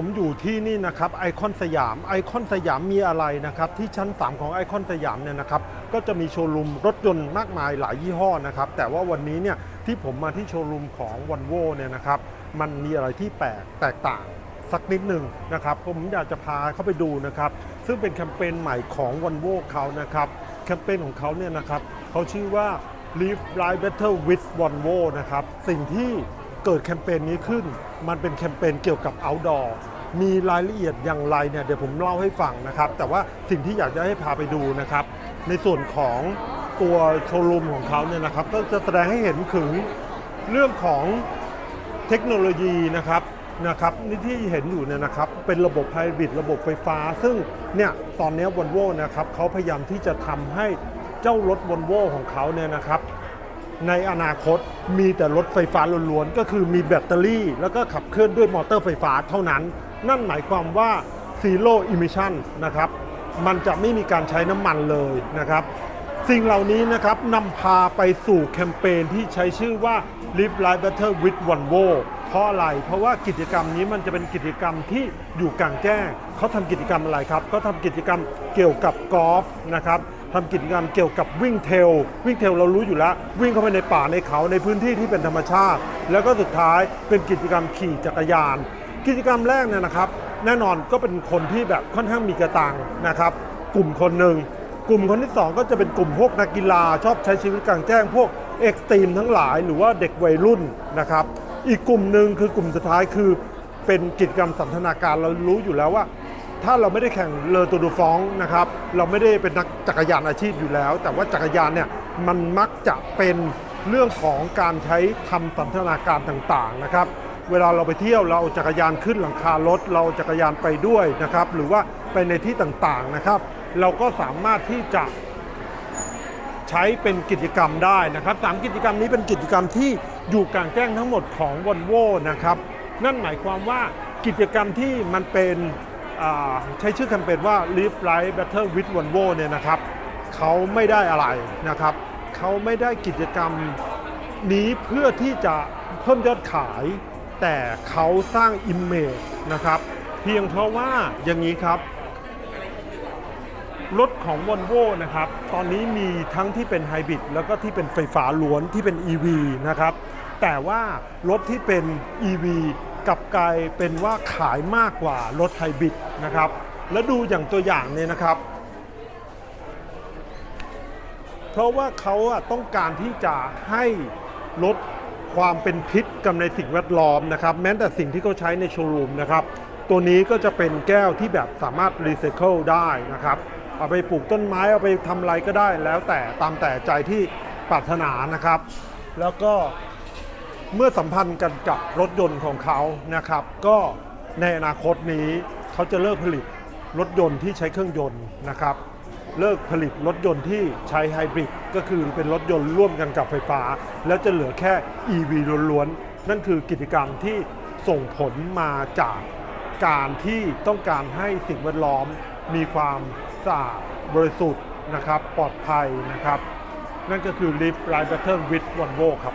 ผมอยู่ที่นี่นะครับไอคอนสยามไอคอนสยามมีอะไรนะครับที่ชั้น 3 ของไอคอนสยามเนี่ยนะครับก็จะมีโชว์รูมรถยนต์มากมายหลายยี่ห้อนะครับแต่ว่าวันนี้เนี่ยที่ผมมาที่โชว์รูมของวันโวเนี่ยนะครับมันมีอะไรที่แปลกแตกต่างสักนิดหนึ่งนะครับผมอยากจะพาเข้าไปดูนะครับซึ่งเป็นแคมเปญใหม่ของวันโวเขานะครับแคมเปญของเขาเนี่ยนะครับเขาชื่อว่า Live Life Better with Volvo นะครับสิ่งที่ เกิดแคมเปญนี้ขึ้น มันเป็นแคมเปญเกี่ยวกับ outdoor มีรายละเอียดอย่างไรเนี่ยเดี๋ยวผมเล่าให้ฟังนะครับ แต่ว่าสิ่งที่อยากจะให้พาไปดูนะครับ ในส่วนของตัวโชว์รูมของเขาเนี่ยนะครับ ก็จะแสดงให้เห็นถึงเรื่องของเทคโนโลยีนะครับนะครับนี่ที่เห็นอยู่เนี่ยนะครับเป็นระบบไฮบริดระบบไฟฟ้า ซึ่งเนี่ยตอนนี้วอลโว่นะครับเขาพยายามที่จะทำให้เจ้ารถวอลโว่ของเขาเนี่ยนะครับ ในอนาคตมีแต่รถไฟฟ้าล้วนๆ ก็คือมีแบตเตอรี่ แล้วก็ขับเคลื่อนด้วยมอเตอร์ไฟฟ้าเท่านั้น นั่นหมายความว่า Zero Emission นะครับ มันจะไม่มีการใช้น้ำมันเลยนะครับ สิ่งเหล่านี้นะครับนำพาไปสู่แคมเปญที่ใช้ชื่อว่า Live Life Better with Volvo ราะอะไร เพราะว่ากิจกรรมนี้มันจะเป็นกิจกรรมที่อยู่กลางแจ้งเขาทำกิจกรรมอะไรครับเขาทำกิจกรรมเกี่ยวกับกอล์ฟนะครับทำกิจกรรมเกี่ยวกับวิ่งเทล วิ่งเทลเรารู้อยู่แล้ว วิ่งเข้าไปในป่าในเขาในพื้นที่ที่เป็นธรรมชาติ แล้วก็สุดท้ายเป็นกิจกรรมขี่จักรยาน กิจกรรมแรกเนี่ยนะครับ แน่นอนก็เป็นคนที่แบบค่อนข้างมีกระตังนะครับ กลุ่มคนหนึ่งกลุ่มคนที่ 2 ก็จะเป็นกลุ่มพวกนักกีฬาชอบใช้ชีวิตกลางแจ้งพวกเอ็กซ์ตรีมทั้งหลายหรือว่าเด็กวัยรุ่นนะครับ อีกกลุ่มหนึ่งคือกลุ่มสุดท้ายคือเป็นกิจกรรมสันทนาการเรารู้อยู่แล้วว่า ถ้าเราไม่ได้แข่งเลอตูดูฟองนะครับเราไม่ได้เป็นนักจักรยานอาชีพอยู่แล้ว แต่ว่าจักรยานเนี่ยมันมักจะเป็นเรื่องของการใช้ทำสันทนาการต่างๆนะครับเวลาเราไปเที่ยวเราเอาจักรยานขึ้นหลังคารถ เราจักรยานไปด้วยนะครับหรือว่าไปในที่ต่างๆนะครับ เราก็สามารถที่จะ ใช้เป็นกิจกรรมได้นะครับสามกิจกรรมนี้เป็นกิจกรรมที่อยู่กลางแจ้งทั้งหมดของวอลโวนะครับนั่นหมายความว่ากิจกรรมที่มันเป็นใช้ชื่อแคมเปญว่า Live Life Better with Volvo เนี่ยนะครับเขาไม่ได้อะไรนะครับเขาไม่ได้กิจกรรมนี้เพื่อที่จะเพิ่มยอดขาย แต่เขาสร้าง Image นะครับ เพียงเพราะว่าอย่างนี้ครับ รถของ v o l v o นะครับ ตอนนี้มีทั้งที่เป็นไฮบริดแล้วก็ที่เป็นไฟฟ้าล้วนที่เป็น EV นะครับ แต่ว่ารถที่เป็น EV กับกลายเป็นว่าขายมากกว่ารถไฮบริดนะครับ แล้วดูอย่างตัวอย่างเนี่ยนะครับ เพราะว่าเขาต้องการที่จะให้ลดความเป็นพิษกับในสิ่งแวดล้อมนะครับ แม้แต่สิ่งที่เขาใช้ในโชว์รูมนะครับ ตัวนี้ก็จะเป็นแก้วที่แบบสามารถรีไซเคิลได้นะครับ เอาไปปลูกต้นไม้เอาไปทำอะไรก็ได้แล้วแต่ตามแต่ใจที่ปรารถนานะครับ แล้วก็เมื่อสัมพันธ์กันกับรถยนต์ของเขานะครับ ก็ในอนาคตนี้เขาจะเลิกผลิตรถยนต์ที่ใช้เครื่องยนต์นะครับ เลิกผลิตรถยนต์ที่ใช้ไฮบริดก็คือเป็นรถยนต์ร่วมกันกับไฟฟ้า แล้วจะเหลือแค่ EV ล้วนๆ นั่นคือกิจกรรมที่ส่งผลมาจากการที่ต้องการให้สิ่งแวดล้อมมีความ สะอาดบริสุทธิ์นะครับ ปลอดภัยนะครับ นั่นก็คือ Live Life Better with Volvo ครับ